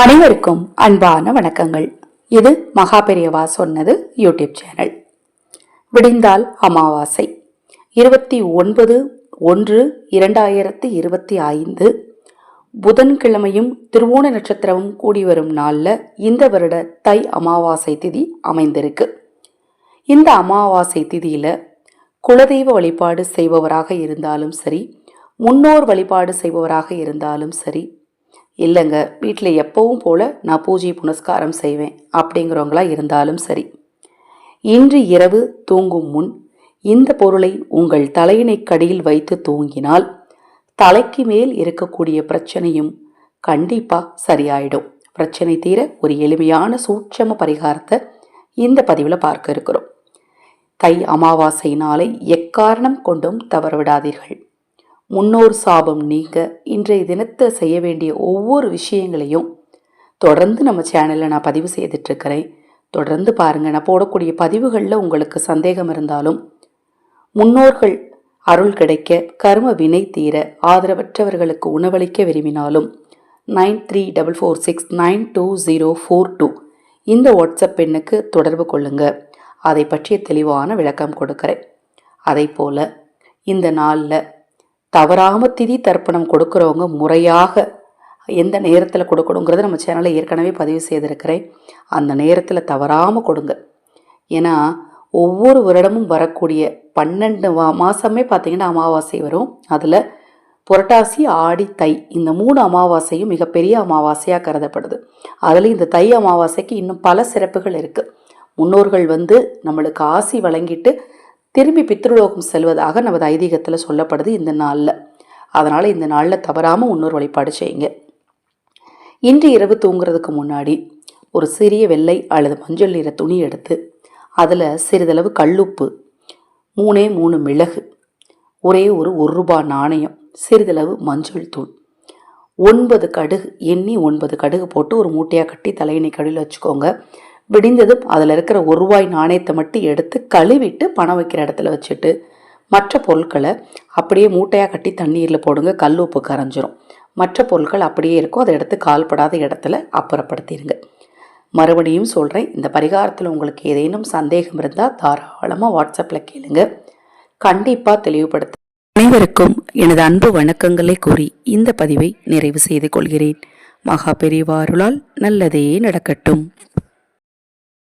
அனைவருக்கும் அன்பான வணக்கங்கள். இது மகா பெரியவா சொன்னது யூடியூப் சேனல். விடிந்தால் அமாவாசை. இருபத்தி ஒன்பது ஒன்று இரண்டாயிரத்தி இருபத்தி ஐந்து. புதன்கிழமையும் திருவோண நட்சத்திரமும் கூடி வரும் நாளில் இந்த வருட தை அமாவாசை திதி அமைந்திருக்கு. இந்த அமாவாசை திதியில் குலதெய்வ வழிபாடு செய்பவராக இருந்தாலும் சரி முன்னோர் வழிபாடு செய்பவராக இருந்தாலும் சரி இல்லைங்க வீட்டில் எப்பவும் போல நான் பூஜை புனஸ்காரம் செய்வேன் அப்படிங்கிறவங்களா இருந்தாலும் சரி. இன்று இரவு தூங்கும் முன் இந்த பொருளை உங்கள் தலையினை கடியில் வைத்து தூங்கினால் தலைக்கு மேல் இருக்கக்கூடிய பிரச்சனையும் கண்டிப்பாக சரியாயிடும். பிரச்சனை தீர ஒரு எளிமையான சூட்சம பரிகாரத்தை இந்த பதிவில் பார்க்க இருக்கிறோம். தை அமாவாசை நாளை எக்காரணம் கொண்டும் தவற விடாதீர்கள் முன்னோர் சாபம் நீங்க இன்றைய தினத்தை செய்ய வேண்டிய ஒவ்வொரு விஷயங்களையும் தொடர்ந்து நம்ம சேனலில் நான் பதிவு செய்துட்ருக்கிறேன் தொடர்ந்து பாருங்கள் நான் போடக்கூடிய பதிவுகளில் உங்களுக்கு சந்தேகம் இருந்தாலும் முன்னோர்கள் அருள் கிடைக்க கர்ம வினை தீர ஆதரவற்றவர்களுக்கு உணவளிக்க விரும்பினாலும் nine three double four six nine two zero four two இந்த வாட்ஸ்அப் எண்ணுக்கு தொடர்பு கொள்ளுங்க. அதை பற்றிய தெளிவான விளக்கம் கொடுக்குறேன். அதை போல் இந்த நாளில் தவறாமல் திதி தர்ப்பணம் கொடுக்குறவங்க முறையாக எந்த நேரத்தில் கொடுக்கணுங்கிறத நம்ம சேனலில் ஏற்கனவே பதிவு செய்திருக்கிறேன். அந்த நேரத்தில் தவறாமல் கொடுங்க. ஏன்னா ஒவ்வொரு வருடமும் வரக்கூடிய பன்னெண்டு மா மாதமே பார்த்திங்கன்னா அமாவாசை வரும். அதில் புரட்டாசி ஆடி தை இந்த மூணு அமாவாசையும் மிகப்பெரிய அமாவாசையாக கருதப்படுது. அதில் இந்த தை அமாவாசைக்கு இன்னும் பல சிறப்புகள் இருக்குது முன்னோர்கள் வந்து நம்மளுக்கு ஆசி வழங்கிட்டு திரும்பி பித்ருலோகம் செல்வதாக நமது ஐதீகத்தில் சொல்லப்படுது இந்த நாளில். அதனால் இந்த நாளில் தவறாமல் இன்னொரு வழிபாடு செய்யுங்க. இன்று இரவு தூங்குறதுக்கு முன்னாடி ஒரு சிறிய வெள்ளை அல்லது மஞ்சள் நிற துணி எடுத்து அதில் சிறிதளவு கல்லுப்பு மூணே மூணு மிளகு ஒரே ஒரு ஒரு ரூபாய் நாணயம் சிறிதளவு மஞ்சள் தூள் ஒன்பது கடுகு எண்ணி ஒன்பது கடுகு போட்டு ஒரு மூட்டையாக கட்டி தலையினை கடியில் வச்சுக்கோங்க. விடிந்ததும் அதில் இருக்கிற ஒரு ரூபாய் நாணயத்தை மட்டும் எடுத்து கழுவிட்டு பணம் வைக்கிற இடத்துல வச்சுட்டு மற்ற பொருட்களை அப்படியே மூட்டையாக கட்டி தண்ணீரில் போடுங்க. கல் உப்பு கரைஞ்சிரும். மற்ற பொருட்கள் அப்படியே இருக்கும். அதை எடுத்து கால்படாத இடத்துல அப்புறப்படுத்திடுங்க மறுபடியும் சொல்கிறேன் இந்த பரிகாரத்தில் உங்களுக்கு ஏதேனும் சந்தேகம் இருந்தால் தாராளமாக வாட்ஸ்அப்பில் கேளுங்க. கண்டிப்பாக தெளிவுபடுத்த அனைவருக்கும் எனது அன்பு வணக்கங்களை கூறி இந்த பதிவை நிறைவு செய்து கொள்கிறேன். மகா பெரியவாருளால் நல்லதே நடக்கட்டும்.